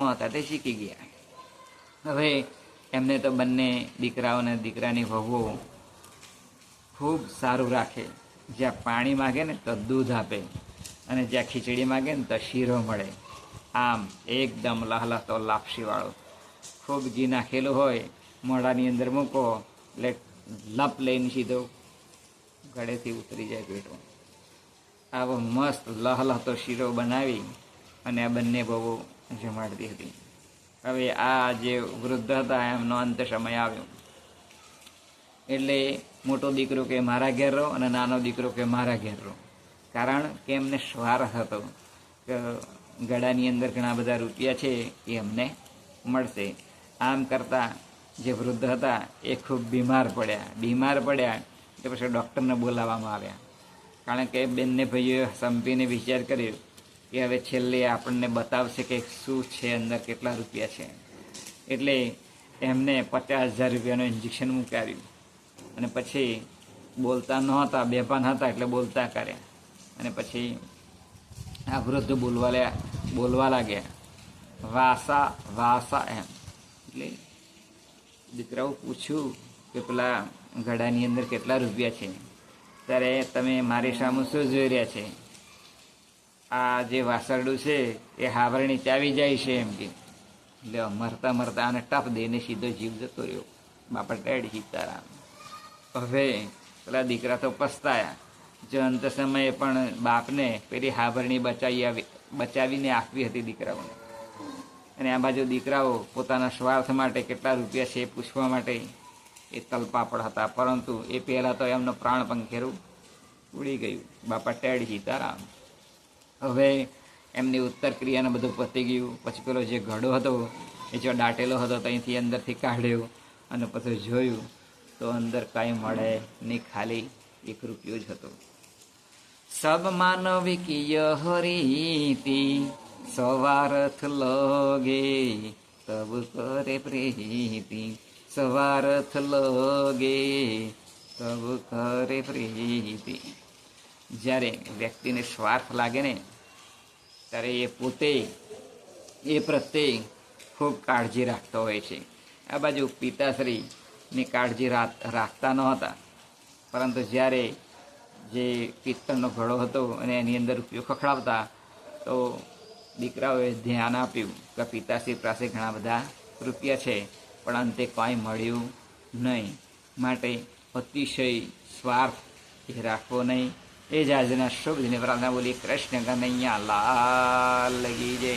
હતા, તે શીખી ગયા. હવે એમને તો બંને દીકરાઓ અને દીકરાની વહુઓ ખૂબ સારું રાખે. જ્યાં પાણી માગે ને તો દૂધ આપે અને જ્યાં ખીચડી માગે ને તો શીરો મળે. આમ એકદમ લહલહતો લાપસીવાળો. ખૂબ ઘી નાખેલું હોય, મોઢાની અંદર મૂકો, એટલે લપ લઈને સીધો ગળેથી ઉતરી જાય પેટો. આવો મસ્ત લહલહતો શીરો બનાવી અને આ બંને બહુ જમાડતી હતી. હવે આ જે વૃદ્ધ હતા, એમનો અંત સમય આવ્યો. એટલે મોટો દીકરો કે મારા ઘેર રહો અને નાનો દીકરો કે મારા ઘેર રહો. કારણ કે એમને સ્વાર્થ હતો કે ગળાની અંદર ઘણા બધા રૂપિયા છે એ અમને મળશે. આમ કરતાં જે વૃદ્ધ હતા એ ખૂબ બીમાર પડ્યા. બીમાર પડ્યા એ પછી ડૉક્ટરને બોલાવવામાં આવ્યા. કારણ કે બંને ભાઈઓએ સંપીને વિચાર કર્યો કે હવે છેલ્લે આપણને બતાવશે કે શું છે અંદર કેટલા રૂપિયા છે. એટલે એમને પચાસ હજાર રૂપિયાનું ઇન્જેક્શન મૂકાવ્યું. અને પછી બોલતા નહોતા, બેભાન હતા એટલે બોલતા કર્યા. અને પછી આ વૃદ્ધ બોલવા લ્યા બોલવા લાગ્યા. વાસા વાસા એમ. એટલે દીકરાઓ પૂછ્યું કે પેલા ગળાની અંદર કેટલા રૂપિયા છે. ત્યારે તમે મારી સામે શું જોઈ રહ્યા છે? આ જે વાસરડું છે, એ હાવરણી ચાવી જાય છે એમ કે. એટલે મરતા મરતા આને ટપ દઈને સીધો જીવ જતો રહ્યો. બાપા ટેડ સીતારામ. હવે પેલા દીકરા તો પસ્તાયા. જો અંત સમયે પણ બાપને પેલી હાવરણી બચાવી આવી, બચાવીને આપવી હતી દીકરાઓને. અને આ બાજુ દીકરાઓ પોતાના સ્વાર્થ માટે કેટલા રૂપિયા છે પૂછવા માટે એ તલપાપડ હતા. પરંતુ એ પહેલાં તો એમનો પ્રાણ પંખેરું ઉડી ગયું. બાપા ટેડ સીતારામ. હવે એમની ઉત્તર ક્રિયાને બધું પતી ગયું. પછી પેલો જે ઘડો હતો, એ જો દાટેલો હતો ત્યાંથી અંદરથી કાઢ્યો અને પછી જોયું તો અંદર કાંઈ મળે નહીં, ખાલી એક રૂપિયો જ હતો. સબ માનવિકીય હરીતિ સવારથ લગે, તબ કરે પ્રીતિ. સવારથ લગે, તબ કરે પ્રીતિ. જ્યારે વ્યક્તિને સ્વાર્થ લાગે ને ત્યારે એ પોતે એ પ્રત્યે ખૂબ કાળજી રાખતો હોય છે. આ બાજુ પિતાશ્રીની કાળજી રાખ, રાખતા નહોતા પરંતુ જ્યારે જે પિત્તળનો ઘડો હતો અને એની અંદર રૂપિયો ખખડાવતા, તો દીકરાઓએ ધ્યાન આપ્યું કે પિતાશ્રી પાસે ઘણા બધા રૂપિયા છે, પણ અંતે કાંઈ મળ્યું નહીં. માટે અતિશય સ્વાર્થ એ રાખવો નહીં. એ જ આજના શુભ દિને પ્રાર્થના બોલી કૃષ્ણ કનૈયા લાલ લગી જય